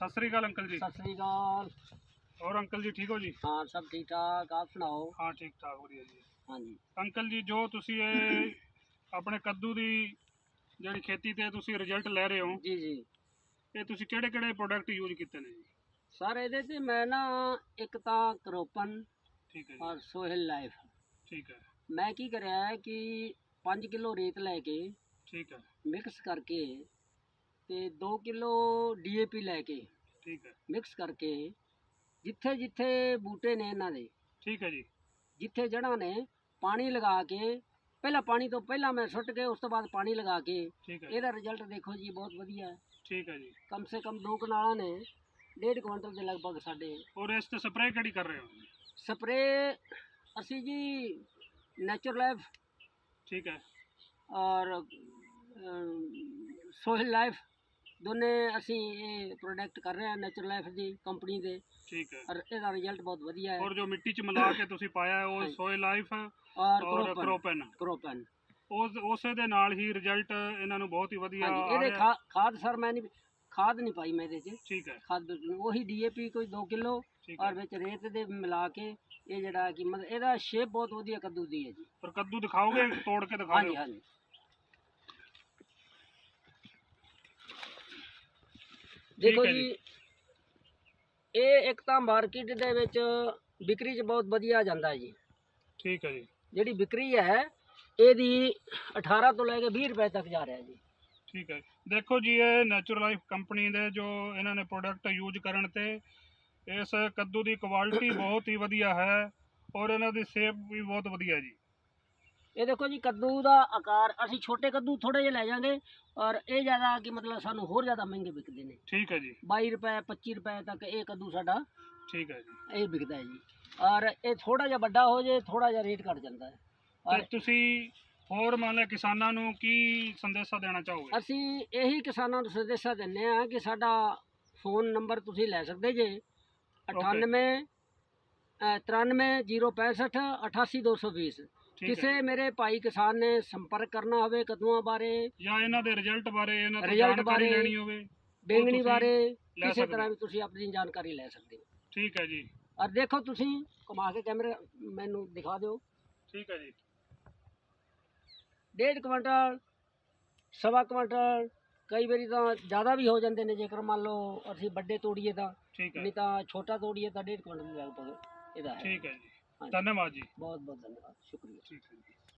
ਸਤਿ ਸ੍ਰੀ ਅਕਾਲ uncle ਜੀ। ਸਤਿ ਸ੍ਰੀ ਅਕਾਲ। ਹੋਰ uncle ਜੀ ਠੀਕ ਹੋ ਜੀ? ਹਾਂ ਸਭ ਠੀਕ ਠਾਕ ਆਪ ਸੁਣਾਓ? ਹਾਂ ਠੀਕ ਠਾਕ ਵਧੀਆ ਜੀ। ਹਾਂਜੀ। ਅੰਕਲ ਜੀ ਜੋ ਤੁਸੀਂ ਇਹ ਆਪਣੇ ਕੱਦੂ ਦੀ ਜਿਹੜੀ ਖੇਤੀ ਤੇ ਤੁਸੀਂ ਰਿਜ਼ਲਟ ਲੈ ਰਹੇ ਹੋ ਜੀ ਜੀ। ਇਹ ਤੁਸੀਂ ਕਿਹੜੇ ਕਿਹੜੇ ਪ੍ਰੋਡਕਟ ਯੂਜ਼ ਕੀਤੇ ਨੇ ਜੀ? ਸਰ ਇਹਦੇ ਤੇ ਮੈਂ ਨਾ ਇੱਕ ਤਾਂ ਕਰੋਪਨ ਠੀਕ ਹੈ ਜੀ। ਔਰ ਸੋਹਿਲ ਲਾਈਫ। ਠੀਕ ਹੈ। ਮੈਂ ਕੀ ਕਰਿਆ ਹੈ ਕਿ 5 ਕਿਲੋ ਰੇਤ ਲੈ ਕੇ ਠੀਕ ਹੈ। ਮਿਕਸ ਕਰਕੇ ਤੇ 2 ਕਿਲੋ ਡੀਏਪੀ ਲੈ ਕੇ ਠੀਕ ਹੈ। ਮਿਕਸ ਕਰਕੇ ਜਿੱਥੇ ਜਿੱਥੇ ਬੂਟੇ ਨੇ ਇਹਨਾਂ ਦੇ ਠੀਕ ਹੈ ਜੀ। ਜਿੱਥੇ ਜੜ੍ਹਾਂ ਨੇ ਪਾਣੀ ਲਗਾ ਕੇ ਪਹਿਲਾਂ ਪਾਣੀ ਤੋਂ ਪਹਿਲਾਂ ਮੈਂ ਸੁੱਟ ਕੇ ਉਸ ਤੋਂ ਬਾਅਦ ਪਾਣੀ ਲਗਾ ਕੇ ਠੀਕ ਹੈ। ਇਹਦਾ ਰਿਜ਼ਲਟ ਦੇਖੋ ਜੀ ਬਹੁਤ ਵਧੀਆ ਹੈ। ਠੀਕ ਹੈ ਜੀ। ਕਮ ਸੇ ਕਮ ਦੋ ਕਨਾਲਾਂ ਨੇ ਡੇਢ ਕੁਇੰਟਲ ਦੇ ਲਗਭਗ ਸਾਡੇ। ਔਰ ਇਸ ਤੇ ਸਪਰੇਅ ਕਿਹੜੀ ਕਰ ਰਹੇ ਹੋ? ਸਪਰੇ ਅਸੀਂ ਜੀ ਨੈਚੁਰਲ ਲਾਈਫ ਠੀਕ ਹੈ। ਔਰ ਸੋਹਿਲ ਲਾਈਫ ਦੋਨੇ ਅਸੀਂ ਇਹ ਪ੍ਰੋਡਕਟ ਕਰ ਰਹੇ ਹਾਂ ਨੈਚੁਰਲ ਲਾਈਫ ਦੀ ਕੰਪਨੀ ਦੇ। ਠੀਕ ਹੈ। ਔਰ ਇਹਦਾ ਰਿਜ਼ਲਟ ਬਹੁਤ ਵਧੀਆ ਹੈ। ਔਰ ਜੋ ਮਿੱਟੀ ਚ ਮਿਲਾ ਕੇ ਤੁਸੀਂ ਪਾਇਆ ਹੈ, ਉਹ ਹਾਂਜੀ। ਲਾਈਫ ਔਰ ਔਰ ਕਰੋਪਨ ਕ੍ਰੋਪਨ ਕਰੋਪਨ ਉਸ ਉਸੇ ਦੇ ਨਾਲ ਹੀ ਰਿਜ਼ਲਟ ਇਹਨਾਂ ਨੂੰ ਬਹੁਤ ਹੀ ਵਧੀਆ ਹਾਂਜੀ ਆ ਇਹਦੇ ਰਿਹਾ। ਖਾ- ਖਾਦ ਸਰ ਮੈਂ ਨਹੀਂ ਖਾਦ ਨਹੀਂ ਪਾਈ ਮੈਂ ਇਹਦੇ 'ਚ। ਠੀਕ ਹੈ। ਖਾਦ ਬਿਲਕੁਲ। ਉਹੀ ਡੀਏਪੀ ਕੋਈ 2 ਕਿਲੋ ਠੀਕ ਔਰ ਵਿੱਚ ਰੇਤ ਦੇ ਮਿਲਾ ਕੇ ਇਹ ਜਿਹੜਾ ਕਿ ਮਤਲਬ ਇਹਦਾ ਸ਼ੇਪ ਬਹੁਤ ਵਧੀਆ ਕੱਦੂ ਦੀ ਹੈ ਜੀ। ਪਰ ਕੱਦੂ ਦਿਖਾਓਗੇ ਤੋੜ ਕੇ ਦਿਖਾ ਹਾਂਜੀ ਦਿਓ। ਹਾਂਜੀ। ਦੇਖੋ ਜੀ। ਇਹ ਇੱਕ ਤਾਂ ਮਾਰਕੀਟ ਦੇ ਵਿੱਚ ਵਿਕਰੀ 'ਚ ਬਹੁਤ ਵਧੀਆ ਜਾਂਦਾ ਜੀ। ਠੀਕ ਹੈ ਜੀ। ਜਿਹੜੀ ਵਿਕਰੀ ਹੈ ਇਹਦੀ 18 ਤੋਂ ਲੈ ਕੇ 20 ਰੁਪਏ ਤੱਕ ਜਾ ਰਿਹਾ ਜੀ। ਠੀਕ ਹੈ। ਦੇਖੋ ਜੀ ਇਹ ਨੈਚੁਰਲ ਲਾਈਫ ਕੰਪਨੀ ਦੇ ਜੋ ਇਹਨਾਂ ਨੇ ਪ੍ਰੋਡਕਟ ਯੂਜ਼ ਕਰਨ ਤੇ ਇਸ ਕੱਦੂ ਦੀ ਕੁਆਲਿਟੀ ਬਹੁਤ ਹੀ ਵਧੀਆ ਹੈ ਔਰ ਇਹਨਾਂ ਦੀ ਸੇਪ ਵੀ ਬਹੁਤ ਵਧੀਆ ਜੀ। ਇਹ ਦੇਖੋ ਜੀ ਕੱਦੂ ਦਾ ਆਕਾਰ ਅਸੀਂ ਛੋਟੇ ਕੱਦੂ ਥੋੜੇ ਜਿਹੇ ਲੈ ਜਾਾਂਗੇ ਔਰ ਇਹ ਜ਼ਿਆਦਾ ਕਿ ਮਤਲਬ ਸਾਨੂੰ ਹੋਰ ਜ਼ਿਆਦਾ ਮਹਿੰਗੇ ਵਿਕਦੇ ਨੇ। ਠੀਕ ਹੈ ਜੀ। 22 ਰੁਪਏ 25 ਰੁਪਏ ਤੱਕ ਇਹ ਕੱਦੂ ਸਾਡਾ ਠੀਕ ਹੈ ਜੀ। ਇਹ ਵਿਕਦਾ ਹੈ ਜੀ। ਔਰ ਇਹ ਥੋੜਾ ਜਿਹਾ ਵੱਡਾ ਹੋ ਜੇ ਥੋੜਾ ਜਿਹਾ ਰੇਟ ਘਟ ਜਾਂਦਾ ਹੈ। ਤੇ ਔਰ ਤੁਸੀਂ ਹੋਰ ਮੰਨ ਲਿਆ ਕਿਸਾਨਾਂ ਨੂੰ ਕੀ ਸੰਦੇਸ਼ਾ ਦੇਣਾ ਚਾਹੋਗੇ? ਅਸੀਂ ਇਹੀ ਕਿਸਾਨਾਂ ਨੂੰ ਸੰਦੇਸ਼ਾ ਦਿੰਦੇ ਆ ਕਿ ਸਾਡਾ ਫੋਨ ਨੰਬਰ ਤੁਸੀਂ ਲੈ ਸਕਦੇ ਜੇ 98 93065 88220 ਠੀਕ ਹੈ ਕਿਸੇ ਮੇਰੇ ਭਾਈ ਕਿਸਾਨ ਨੇ ਸੰਪਰਕ ਕਰਨਾ ਹੋਵੇ ਕਦੂਆਂ ਬਾਰੇ ਜਾਂ ਇਹਨਾਂ ਦੇ ਰਿਜ਼ਲਟ ਬਾਰੇ ਇਹਨਾਂ ਤੋਂ ਜਾਣਕਾਰੀ ਬਾਰੇ ਲੈਣੀ ਹੋਵੇ ਬੇਂਗਣੀ ਬਾਰੇ ਲੈ ਕਿਸੇ ਸਕਦੇ ਤਰ੍ਹਾਂ। ਵੀ ਤੁਸੀਂ ਆਪਣੀ ਜਾਣਕਾਰੀ ਲੈ ਸਕਦੇ ਹੋ। ਠੀਕ ਹੈ ਜੀ। ਔਰ ਦੇਖੋ ਤੁਸੀਂ ਘੁਮਾ ਕੇ ਕੈਮਰਾ ਮੈਨੂੰ ਦਿਖਾ ਦਿਓ। ਠੀਕ ਹੈ ਜੀ। ਡੇਢ ਕੁਇੰਟਲ ਸਵਾ ਕੁਇੰਟਲ ਕਈ ਵਾਰੀ ਤਾਂ ਜ਼ਿਆਦਾ ਵੀ ਹੋ ਜਾਂਦੇ ਨੇ ਜੇਕਰ ਮੰਨ ਲਓ ਅਸੀਂ ਵੱਡੇ ਤੋੜੀਏ ਤਾਂ ਠੀਕ ਹੈ। ਨਹੀਂ ਤਾਂ ਛੋਟਾ ਤੋੜੀਏ ਤਾਂ ਡੇਢ ਕੁਇੰਟਲ ਦੇ ਲਗਭਗ ਇਹਦਾ ਹੈ। ਠੀਕ ਹੈ ਜੀ। ਧੰਨਵਾਦ ਜੀ। ਬਹੁਤ ਬਹੁਤ ਧੰਨਵਾਦ। ਸ਼ੁਕਰੀਆ। ਠੀਕ ਹੈ ਜੀ।